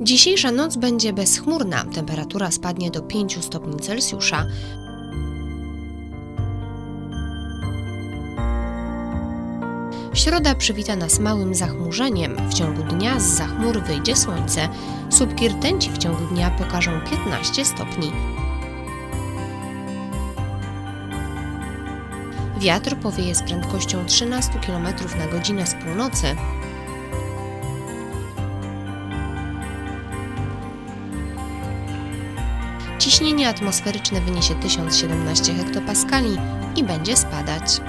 Dzisiejsza noc będzie bezchmurna, temperatura spadnie do 5 stopni Celsjusza. Środa przywita nas małym zachmurzeniem. W ciągu dnia z zachmur wyjdzie słońce. Słupki rtęci w ciągu dnia pokażą 15 stopni. Wiatr powieje z prędkością 13 km na godzinę z północy. Ciśnienie atmosferyczne wyniesie 1017 hektopaskali i będzie spadać.